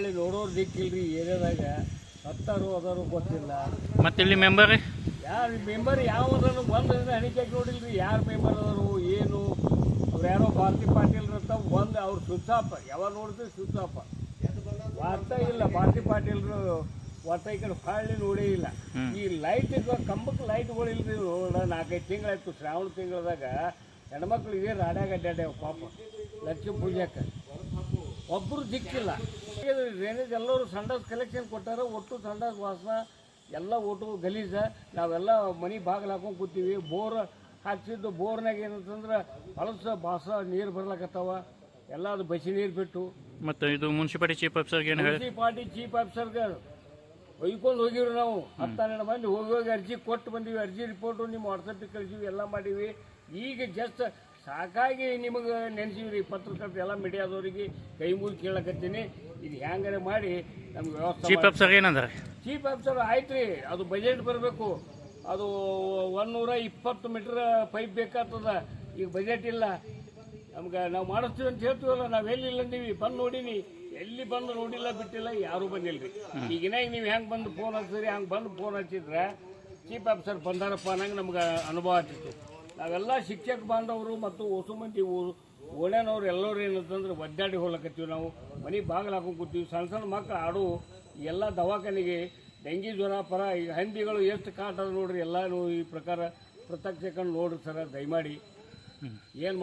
ಹೊಳ್ಳಿ ನೋಡೋರು ದಿಕ್ಕಿಲ್ರಿ ಏರಿಯಾದಾಗ. ಹತ್ತಾರು ಅದಾರು ಗೊತ್ತಿಲ್ಲ. ಮತ್ತೆ ಇಲ್ಲಿ ಮೆಂಬರ್ ಯಾರು ಮೆಂಬರ್ ಯಾವ ಅದನ್ನು ಒಂದು ಹಣಿಕೆ ನೋಡಿಲ್ರಿ ಯಾರು ಮೆಂಬರ್ ಅದಾರು ಏನು? ಅವ್ರು ಯಾರೋ ಭಾರತಿ ಪಾಟೀಲ್ ಅಂತ ಒಂದು ಅವ್ರು ಸುತ್ತಾಪ ಯಾವಾಗ ನೋಡಿದ್ರೆ ಸುತ್ತಾಪ ವಾರ್ತಾ ಇಲ್ಲ ಭಾರತಿ ಪಾಟೀಲ್ರು ಒಟ್ಟ ಈ ಕಡೆ ಹೊಳ್ಳಿ ನೋಡೇ ಇಲ್ಲ. ಈ ಲೈಟ್ ಕಂಬಕ್ಕೆ ಲೈಟ್ಗಳಿಲ್ರಿ ನೋಡ ನಾಲ್ಕೈದು ತಿಂಗಳಾಯ್ತು ಶ್ರಾವಣ ತಿಂಗಳದಾಗ. ಹೆಣ್ಮಕ್ಳು ಇದೇ ರಾಡ್ಯಾಗ ಅಡ್ಡಾಡ್ಯಾವ ಪಾಪ. ಲಕ್ಷ್ಮೀ ಪೂಜಾಕ್ಕೆ ಒಬ್ಬರು ದಿಕ್ಕಿಲ್ಲ. ಡ್ರೈನೇಜ್ ಎಲ್ಲರೂ ಸಂಡಾಸ್ ಕಲೆಕ್ಷನ್ ಕೊಟ್ಟಾರ ಒಟ್ಟು ಸಂಡಾಸ್ ವಾಸನ ಎಲ್ಲ ಒಟ್ಟು ಗಲೀಜ ನಾವೆಲ್ಲ ಮನೆ ಬಾಗಿಲು ಹಾಕೊಂಡು ಕೂತೀವಿ. ಬೋರ್ ಹಾಕ್ಸಿದ್ದು ಬೋರ್ನಾಗ ಏನಂತಂದ್ರೆ ಹೊಲಸ ಬಾಸ ನೀರು ಬರ್ಲಕತ್ತಾವ. ಎಲ್ಲ ಅದು ಬಸಿ ನೀರು ಬಿಟ್ಟು. ಮತ್ತೆ ಇದು ಮುನ್ಸಿಪಾಲಿಟಿ ಚೀಫ್ ಆಫೀಸರ್ಗೆ ಏನು ಹೇಳಿ ಮುನ್ಸಿಪಾಲ್ಟಿ ಚೀಫ್ ಆಫೀಸರ್ಗೆ ಒಯ್ಕೊಂಡು ಹೋಗಿವ್ರಿ ನಾವು. ಹತ್ತೆರಡು ಮಂದಿ ಹೋಗಿ ಹೋಗಿ ಅರ್ಜಿ ಕೊಟ್ಟು ಬಂದೀವಿ. ಅರ್ಜಿ ರಿಪೋರ್ಟು ನಿಮ್ಮ ವಾಟ್ಸಪ್ಪಿಗೆ ಕಳಿಸಿವಿ ಎಲ್ಲ ಮಾಡೀವಿ. ಈಗ ಜಸ್ಟ್ ಸಾಕಾಗಿ ನಿಮಗೆ ನೆನೆಸಿವ್ರಿ ಪತ್ರಕರ್ತ ಎಲ್ಲ ಮೀಡಿಯಾದವರಿಗೆ ಕೈ ಮುಗಿ ಕೇಳಕತ್ತೀನಿ. ಇದು ಹ್ಯಾಂಗಾರೆ ಮಾಡಿ ನಮ್ಗೆ ವ್ಯವಸ್ಥೆ ಚೀಫ್ ಆಫೀಸರ್ ಏನಂದ್ರೆ? ಚೀಫ್ ಆಫೀಸರ್ ಆಯ್ತು ರೀ ಅದು ಬಜೆಟ್ ಬರಬೇಕು. ಅದು ಒಂದೂರ ಇಪ್ಪತ್ತು ಮೀಟ್ರ್ ಪೈಪ್ ಬೇಕಾಗ್ತದ. ಈಗ ಬಜೆಟ್ ಇಲ್ಲ. ನಮ್ಗೆ ನಾವು ಮಾಡಿಸ್ತೀವಿ ಅಂತ ಹೇಳ್ತೀವಲ್ಲ ನಾವು ಎಲ್ಲಿಲ್ಲ ಅಂದೀವಿ. ಬಂದು ನೋಡೀನಿ. ಎಲ್ಲಿ ಬಂದು ನೋಡಿಲ್ಲ ಬಿಟ್ಟಿಲ್ಲ ಯಾರೂ ಬಂದಿಲ್ಲ ರೀ ಈಗಿನಾಗ ನೀವು ಹೆಂಗೆ ಬಂದು ಫೋನ್ ಹಚ್ಚಿದ್ರಿ ಹಂಗೆ ಬಂದು ಫೋನ್ ಹಚ್ಚಿದ್ರೆ ಚೀಫ್ ಆಫೀಸರ್ ಬಂದಾರಪ್ಪ ಅನ್ನಂಗೆ ನಮ್ಗೆ ಅನುಭವ ಆಗ್ತಿತ್ತು ನಾವೆಲ್ಲ ಶಿಕ್ಷಕ ಬಾಂಧವರು ಮತ್ತು ಹೊಸ ಮಂದಿ ಊರು ಓಣ್ಯಾನವ್ರು ಎಲ್ಲರೂ ಏನಂತಂದ್ರೆ ಒದ್ದಾಡಿ ಹೋಗ್ಲಕತ್ತೀವಿ ನಾವು. ಮನೆ ಬಾಗಿಲು ಹಾಕೊಂಡು ಕೂತೀವಿ. ಸಣ್ಣ ಸಣ್ಣ ಮಕ್ಕಳು ಆಡು. ಎಲ್ಲ ದವಾಖಾನೆಗೆ ಡೆಂಗಿ ಜ್ವರ ಪರ ಈ ಹಂದಿಗಳು ಎಷ್ಟು ಕಾಟ ನೋಡ್ರಿ ಎಲ್ಲನೂ ಈ ಪ್ರಕಾರ ಪ್ರತ್ಯಕ್ಷ ಕಂಡು ನೋಡ್ರಿ ಸರ ದಯಮಾಡಿ. ಏನು